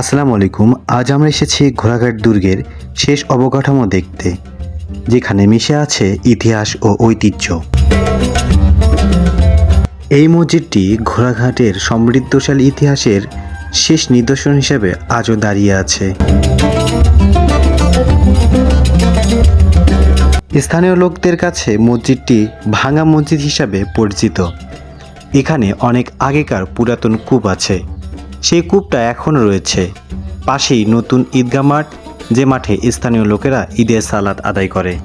আসসালামু আলাইকুম, আজ আমরা এসেছি ঘোড়াঘাট দুর্গের শেষ অবকাঠামো দেখতে, যেখানে মিশে আছে ইতিহাস ও ঐতিহ্য। এই মসজিদটি ঘোড়াঘাটের সমৃদ্ধশালী ইতিহাসের শেষ নিদর্শন হিসেবে আজও দাঁড়িয়ে আছে। স্থানীয় লোকদের কাছে মসজিদটি ভাঙা মসজিদ হিসাবে পরিচিত। এখানে অনেক আগেকার পুরাতন কূপ আছে। সেই কূপটা এখনও রয়েছে। পাশেই নতুন ঈদগাহ মাঠ, যে মাঠে স্থানীয় লোকেরা ঈদের সালাদ আদায় করে।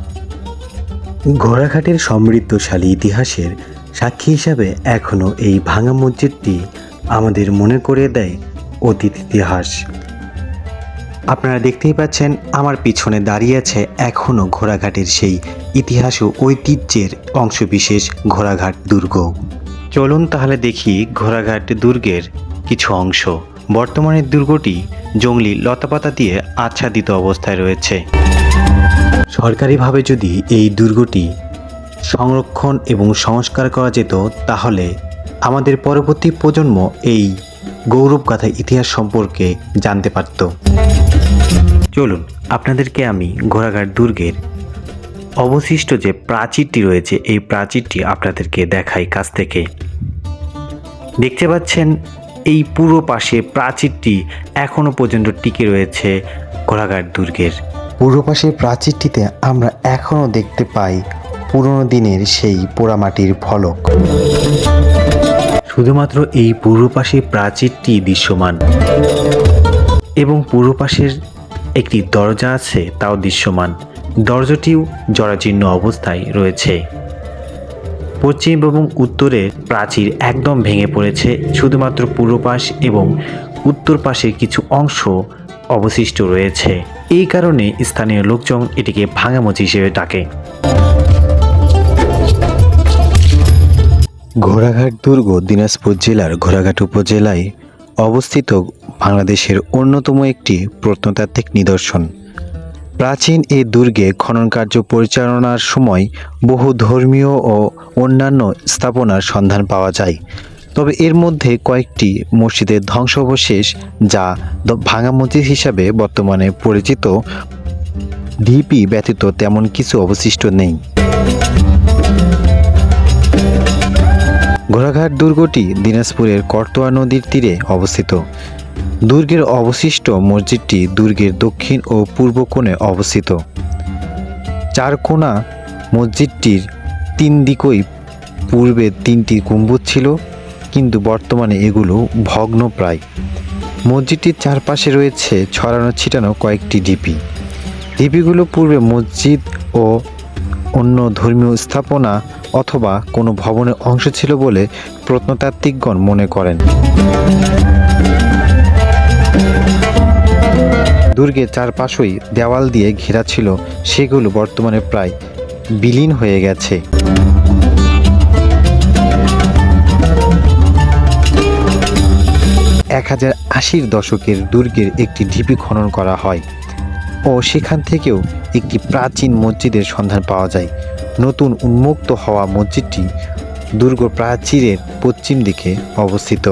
ঘোড়াঘাটের সমৃদ্ধশালী ইতিহাসের সাক্ষী হিসাবে এখনও এই ভাঙা মসজিদটি আমাদের মনে করে দেয় অতীত ইতিহাস। আপনারা দেখতেই পাচ্ছেন, আমার পিছনে দাঁড়িয়ে আছে এখনও ঘোড়াঘাটের সেই ইতিহাস ও ঐতিহ্যের অংশবিশেষ ঘোড়াঘাট দুর্গ। চলুন তাহলে দেখি ঘোড়াঘাট দুর্গের কিছু অংশ। বর্তমানে দুর্গটি জঙ্গলি লতাপাতা দিয়ে আচ্ছাদিত অবস্থায় রয়েছে। সরকারিভাবে যদি এই দুর্গটি সংরক্ষণ এবং সংস্কার করা যেত, তাহলে আমাদের পরবর্তী প্রজন্ম এই গৌরবগাথা ইতিহাস সম্পর্কে জানতে পারত। চলুন, আপনাদেরকে আমি ঘোড়াঘাট দুর্গের অবশিষ্ট যে প্রাচীরটি রয়েছে, এই প্রাচীরটি আপনাদেরকে দেখাই কাছ থেকে। দেখতে পাচ্ছেন এই পুরো পাশে প্রাচীরটি এখনও পর্যন্ত টিকে রয়েছে ঘোড়াঘাট দুর্গের। পূর্ব পাশের প্রাচীরটিতে আমরা এখনও দেখতে পাই পুরনো দিনের সেই পোড়ামাটির ফলক। শুধুমাত্র এই পূর্ব পাশে প্রাচীরটি দৃশ্যমান। এবং পূর্ব পাশের একটি দরজা আছে তাও দৃশ্যমান। দরজাটিও জরাজীর্ণ অবস্থায় রয়েছে। পশ্চিম এবং উত্তরের প্রাচীর একদম ভেঙে পড়েছে, শুধুমাত্র পূর্ব পাশ এবং উত্তর পাশের কিছু অংশ অবশিষ্ট রয়েছে। এই কারণে স্থানীয় লোকজন এটিকে ভাঙামচি হিসেবে ডাকে। ঘোড়াঘাট দুর্গ দিনাজপুর জেলার ঘোড়াঘাট উপজেলায় অবস্থিত বাংলাদেশের অন্যতম একটি প্রত্নতাত্ত্বিক নিদর্শন। প্রাচীন এই দুর্গে খনন কার্য পরিচালনার সময় বহু ধর্মীয় ও অন্যান্য স্থাপনার সন্ধান পাওয়া যায়। তবে এর মধ্যে কয়েকটি মসজিদের ধ্বংসাবশেষ যা ভাঙা মসজিদ হিসাবে বর্তমানে পরিচিত। ঢিপি ব্যতীত তেমন কিছু অবশিষ্ট নেই। ঘোড়াঘাট দুর্গটি দিনাজপুরের করতোয়া নদীর তীরে অবস্থিত। দুর্গের অবশিষ্ট মসজিদটি দুর্গের দক্ষিণ ও পূর্ব কোণে অবস্থিত। চার কোণা মসজিদটির তিন দিকই পূর্বে তিনটি গম্বুজ ছিল, কিন্তু বর্তমানে এগুলো ভগ্ন প্রায় মসজিদটির চারপাশে রয়েছে ছড়ানো ছিটানো কয়েকটি ডিপি ডিপিগুলো পূর্বে মসজিদ ও অন্য ধর্মীয় স্থাপনা অথবা কোনো ভবনের অংশ ছিল বলে প্রত্নতাত্ত্বিকগণ মনে করেন। দুর্গের চারপাশই দেওয়াল দিয়ে ঘেরা ছিল, সেগুলো বর্তমানে প্রায় বিলীন হয়ে গেছে। এক হাজার আশির দশকের দুর্গের একটি ঢিপি খনন করা হয় ও সেখান থেকেও একটি প্রাচীন মসজিদের সন্ধান পাওয়া যায়। নতুন উন্মুক্ত হওয়া মসজিদটি দুর্গ প্রাচীরের পশ্চিম দিকে অবস্থিত।